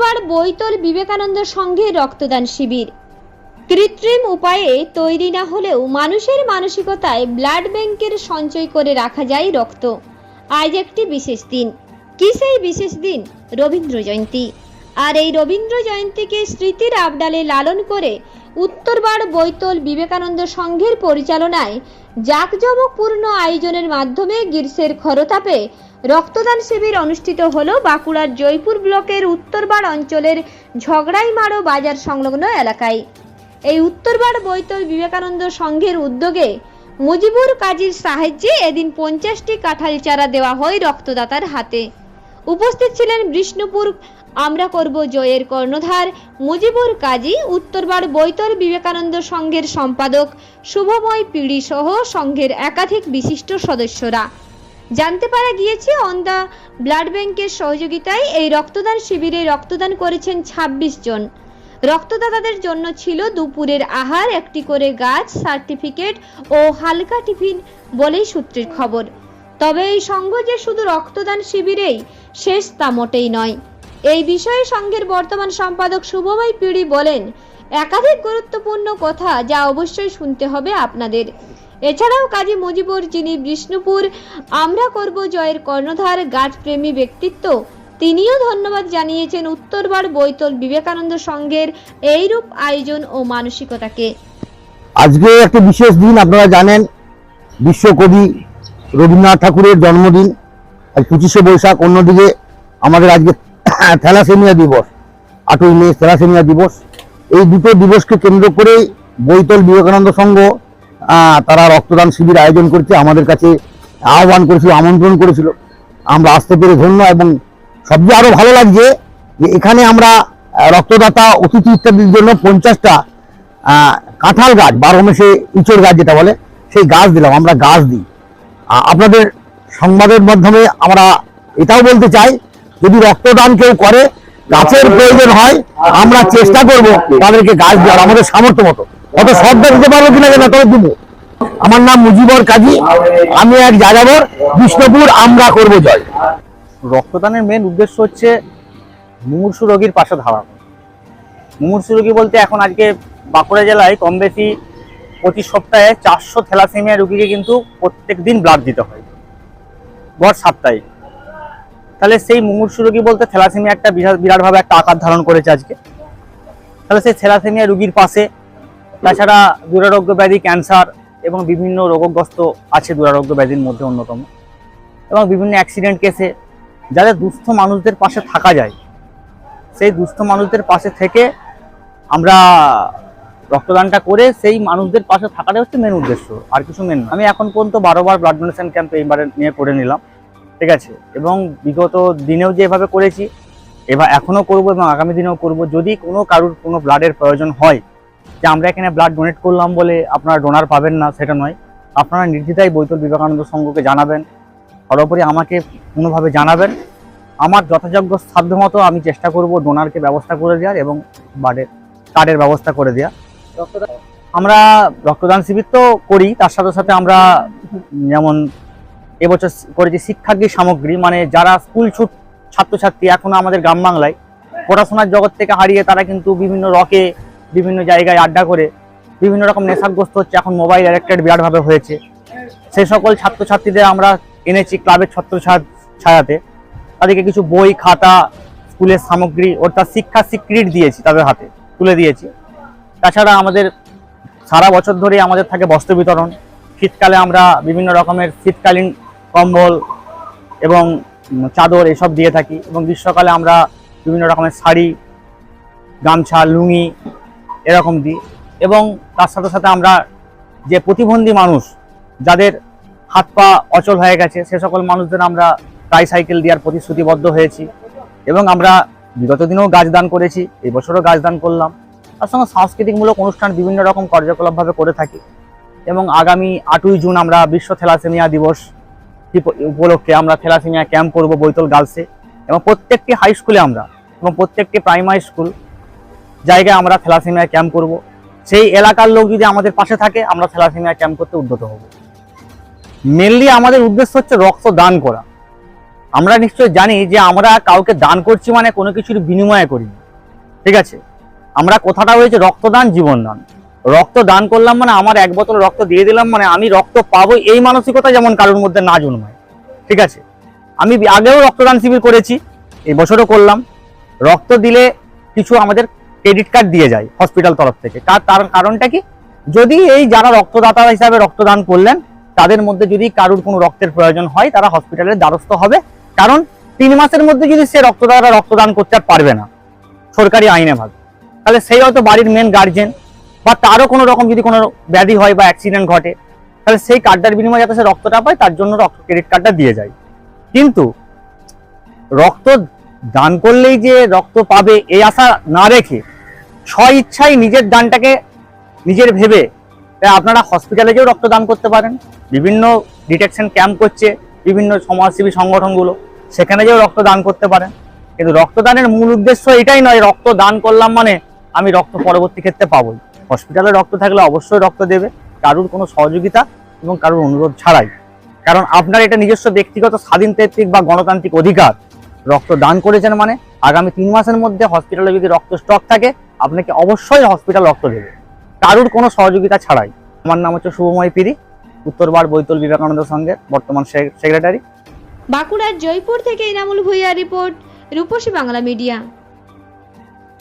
উত্তরবার বৈতল বিবেকানন্দ সঙ্গে রক্তদান শিবির। কৃত্রিম উপায়ে তৈরি না হলেও মানুষের মানসিকতায় ব্লাড ব্যাংকের সঞ্চয় করে রাখা যায় রক্ত। আজ একটি বিশেষ দিন। কি সেই বিশেষ দিন? রবীন্দ্র জয়ন্তী। আর এই রবীন্দ্র জয়ন্তীকে স্মৃতির আবডালে লালন করে উত্তরবার বৈতল বিবেকানন্দ সংঘের পরিচালনায় জাঁকজমকপূর্ণ আয়োজনের মাধ্যমে গ্রীষ্মের খরতাপে রক্তদান শিবির অনুষ্ঠিত হল বাঁকুড়ার জয়পুর ব্লকের উত্তরবার অঞ্চলের ঝগড়াইমারো বাজার সংলগ্ন এলাকায়। এই উত্তরবার বৈতল বিবেকানন্দ সংঘের উদ্যোগে মুজিবুর কাজীর সাহায্যে এদিন পঞ্চাশটি কাঁঠাল চারা দেওয়া হয় রক্তদাতার হাতে। উপস্থিত ছিলেন বিষ্ণুপুর আমরা করব জয়ের কর্ণধার মুজিবুর কাজী, উত্তরবার বৈতল বিবেকানন্দ সংঘের সম্পাদক, শুভময় পিড়ি সহ সংঘের একাধিক বিশিষ্ট সদস্যরা। জানতে পারা গিয়েছে, অন দ্য ব্লাড ব্যাংকের সহযোগিতায় এই রক্তদান শিবিরে রক্তদান করেছেন ২৬ জন। রক্তদাতাদের জন্য ছিল দুপুরের আহার, একটি করে গাছ, সার্টিফিকেট ও হালকা টিফিন বলেই সূত্রের খবর। তবে এই সংঘ যে শুধু রক্তদান শিবিরেই, শেষ তা মোটেই নয়। এই বিষয়ে সংঘের বর্তমান সম্পাদক শুভময় পিড়ি বলেন, একাধিক গুরুত্বপূর্ণ কথা যা অবশ্যই শুনতে হবে আপনাদের। এছাড়াও কাজী মুজিবুর, যিনি বিষ্ণুপুর, আমরা করব জয়ের কর্ণধার গাছপ্রেমী ব্যক্তিত্ব, তিনিও ধন্যবাদ জানিয়েছেন উত্তরবার বৈতল বিবেকানন্দ সংঘের এইরূপ আয়োজন ও মানসিকতাকে। আজকে একটা বিশেষ দিন, আপনারা জানেন, বিশ্বকবি রবীন্দ্রনাথ ঠাকুরের জন্মদিন। আজ পঁচিশে বৈশাখ, অন্যদিকে আমাদের আজকে থ্যালাসেমিয়া দিবস। আটই মে, থ্যালাসেমিয়া দিবস। এই দুটো দিবসকে কেন্দ্র করে বৈতল বিবেকানন্দ সংঘ তারা রক্তদান শিবির আয়োজন করছে, আমাদের কাছে আহ্বান করেছিল, আমন্ত্রণ করেছিল। আমরা আসতে পেরে ধন্য এবং সবচেয়ে আরও ভালো লাগছে যে এখানে আমরা রক্তদাতা অতিথি ইত্যাদির জন্য পঞ্চাশটা কাঁঠাল গাছ, বারো মাসে ইঁচড় গাছ যেটা বলে, সেই গাছ দিলাম, আমরা গাছ দিই। আপনাদের সংবাদের মাধ্যমে আমরা এটাও বলতে চাই যদি রক্তদান কেউ করে গাছের প্রয়োজন হয় আমরা চেষ্টা করব তাদেরকে গাছ দেওয়ার আমাদের সামর্থ্য মতো। অত শ্রদ্ধা দিতে পারব কিনা জানা তবে দিব। আমার নাম মুজিবর কাজী আমি এক যাযাবর বিষ্ণুপুর আমরা করব জয়। রক্তদানের মেন উদ্দেশ্য হচ্ছে মুমূর্ষু রোগীর পাশে দাঁড়ানো। মুমূর্ষু রোগী বলতে এখন আজকে বাঁকুড়া জেলায় কম বেশি প্রতি সপ্তাহে চারশো থ্যালাসেমিয়া রোগীকে কিন্তু প্রত্যেক দিন ব্লাড দিতে হয়। গড় সাপ্তাহিক। তাহলে সেই মুমূর্ষু রোগী বলতে থ্যালাসেমিয়া একটা বিরাট, বিরাটভাবে একটা আকার ধারণ করেছে আজকে। তাহলে সেই থ্যালাসেমিয়া রুগীর পাশে, তাছাড়া দুরারোগ্য ব্যাধি ক্যান্সার এবং বিভিন্ন রোগগ্রস্ত আছে দুরারোগ্য ব্যাধির মধ্যে অন্যতম। এবং বিভিন্ন অ্যাক্সিডেন্ট কেসে যাদের দুস্থ মানুষদের পাশে থাকা যায়, সেই দুস্থ মানুষদের পাশে থেকে আমরা রক্তদানটা করে সেই মানুষদের পাশে থাকাটাই হচ্ছে মেন উদ্দেশ্য। আর কিছু মেন আমি এখন পর্যন্ত বারোবার ব্লাড ডোনেশন ক্যাম্প এইবারে নিয়ে করে নিলাম। ঠিক আছে। এবং বিগত দিনেও যে এভাবে করেছি এবার এখনও করব এবং আগামী দিনেও করব। যদি কোনো কারুর কোনো ব্লাডের প্রয়োজন হয় যে আমরা এখানে ব্লাড ডোনেট করলাম বলে আপনারা ডোনার পাবেন না সেটা নয়। আপনারা নির্দ্বিধায় বৈতল বিবেকানন্দ সংঘকে জানাবেন। সর্বোপরি আমাকে কোনোভাবে জানাবেন। আমার যথাযোগ্য সাধ্য মতো আমি চেষ্টা করব ডোনারকে ব্যবস্থা করে দেওয়ার এবং বার্ডের কার্ডের ব্যবস্থা করে দেওয়া আমরা রক্তদান শিবির তো করি তার সাথে সাথে আমরা যেমন এবছর করেছি শিক্ষার্থী সামগ্রী মানে যারা স্কুল ছুট ছাত্রছাত্রী এখনও আমাদের গ্রাম বাংলায়, পড়াশোনার জগৎ থেকে হারিয়ে তারা কিন্তু বিভিন্ন রকে বিভিন্ন জায়গায় আড্ডা করে, বিভিন্ন রকম নেশাগ্রস্ত হচ্ছে, এখন মোবাইল অ্যাডিক্টেড বিরাটভাবে হয়েছে। সেই সকল ছাত্রছাত্রীদের আমরা এনেছি ক্লাবের ছত্র ছায়াতে। তাদেরকে কিছু বই, খাতা স্কুলের সামগ্রী, অর্থাৎ শিক্ষা স্বীকৃতি দিয়েছি তাদের হাতে, তুলে দিয়েছি। তাছাড়া আমাদের সারা বছর ধরে আমাদের থাকে বস্ত্র বিতরণ। শীতকালে আমরা বিভিন্ন রকমের শীতকালীন কম্বল এবং চাদর এসব দিয়ে থাকি এবং গ্রীষ্মকালে আমরা বিভিন্ন রকমের শাড়ি, গামছা, লুঙ্গি এরকম দিই এবং তার সাথে সাথে আমরা যে প্রতিবন্ধী মানুষ যাদের হাত পা অচল হয়ে গেছে, সে সকল মানুষদের আমরা ট্রাইসাইকেল দেওয়ার প্রতিশ্রুতিবদ্ধ হয়েছি এবং আমরা বিগত দিনেও গাছ দান করেছি এই বছরও গাছ দান করলাম। তার সঙ্গে সাংস্কৃতিকমূলক অনুষ্ঠান বিভিন্ন রকম কার্যকলাপভাবে করে থাকি এবং আগামী আটই জুন আমরা বিশ্ব থ্যালাসেমিয়া দিবস উপলক্ষে আমরা থ্যালাসেমিয়া ক্যাম্প করব বৈতল গার্লসে। এবং প্রত্যেকটি হাই স্কুলে আমরা, এবং প্রত্যেকটি প্রাইমারি স্কুল জায়গায় আমরা থ্যালাসেমিয়া ক্যাম্প করব। সেই এলাকার লোক যদি আমাদের পাশে থাকে, আমরা থ্যালাসেমিয়া ক্যাম্প করতে উদ্যত হব। মেনলি আমাদের উদ্দেশ্য হচ্ছে রক্ত দান করা। আমরা নিশ্চয় জানি যে আমরা কাউকে দান করছি মানে কোনো কিছুর বিনিময়ে করিনি। ঠিক আছে? আমরা কথাটা হয়েছে রক্তদান জীবনদান। রক্ত দান করলাম মানে আমার এক বোতল রক্ত দিয়ে দিলাম মানে আমি রক্ত পাবো এই মানসিকতা যেমন কারোর মধ্যে না জন্মায়। ঠিক আছে? আমি আগেও রক্তদান শিবির করেছি, এই বছরও করলাম। রক্ত দিলে কিছু আমাদের ক্রেডিট কার্ড দিয়ে যায় হসপিটাল তরফ থেকে। তার কারণটা কি? যদি এই যারা রক্তদাতা হিসাবে রক্তদান করলেন, তাদের মধ্যে যদি কারোর কোনো রক্তের প্রয়োজন হয়, তারা হসপিটালের দ্বারস্থ হবে। কারণ তিন মাসের মধ্যে যদি সে রক্তদাতা রক্তদান করতে পারবে না, সরকারি আইনে ভাবে। তাহলে সেই হয়তো বাড়ির মেন গার্জেন বা তারও কোনো রকম যদি কোনো ব্যাধি হয় বা অ্যাক্সিডেন্ট ঘটে, তাহলে সেই কার্ডটার বিনিময়ে যাতে সে রক্তটা পায়, তার জন্য রক্ত ক্রেডিট কার্ডটা দিয়ে যায়। কিন্তু রক্ত দান করলেই যে রক্ত পাবে এই আশা না রেখে স্ব ইচ্ছাই নিজের দানটাকে নিজের ভেবে আপনারা হসপিটালে যেও রক্তদান করতে পারেন। বিভিন্ন ডিটেকশন ক্যাম্প করছে, বিভিন্ন সমাজসেবী সংগঠনগুলো, সেখানে যেও রক্তদান করতে পারেন। কিন্তু রক্তদানের মূল উদ্দেশ্য এটাই নয়, রক্ত দান করলাম মানে আমি রক্ত পরবর্তী ক্ষেত্রে পাবোই। হসপিটালে রক্ত থাকলে অবশ্যই রক্ত দেবে, কারুর কোনো সহযোগিতা এবং কারুর অনুরোধ ছাড়াই। কারণ আপনার এটা নিজস্ব ব্যক্তিগত স্বাধীনতাত্ত্বিক বা গণতান্ত্রিক অধিকার। রক্ত দান করেছেন মানে আগামী তিন মাসের মধ্যে হসপিটালে যদি রক্ত স্টক থাকে, আপনাকে অবশ্যই হসপিটাল রক্ত দেবে। কারুর কোনো সহযোগিতা ছাড়াই। আমার নাম হচ্ছে শুভময় পিরি, উত্তরবার বৈতল বিবেকানন্দ সঙ্গে বর্তমান সেক্রেটারি। বাঁকুড়ার জয়পুর থেকে ইনামুল ভুইয়া রিপোর্ট, রূপসী বাংলা মিডিয়া।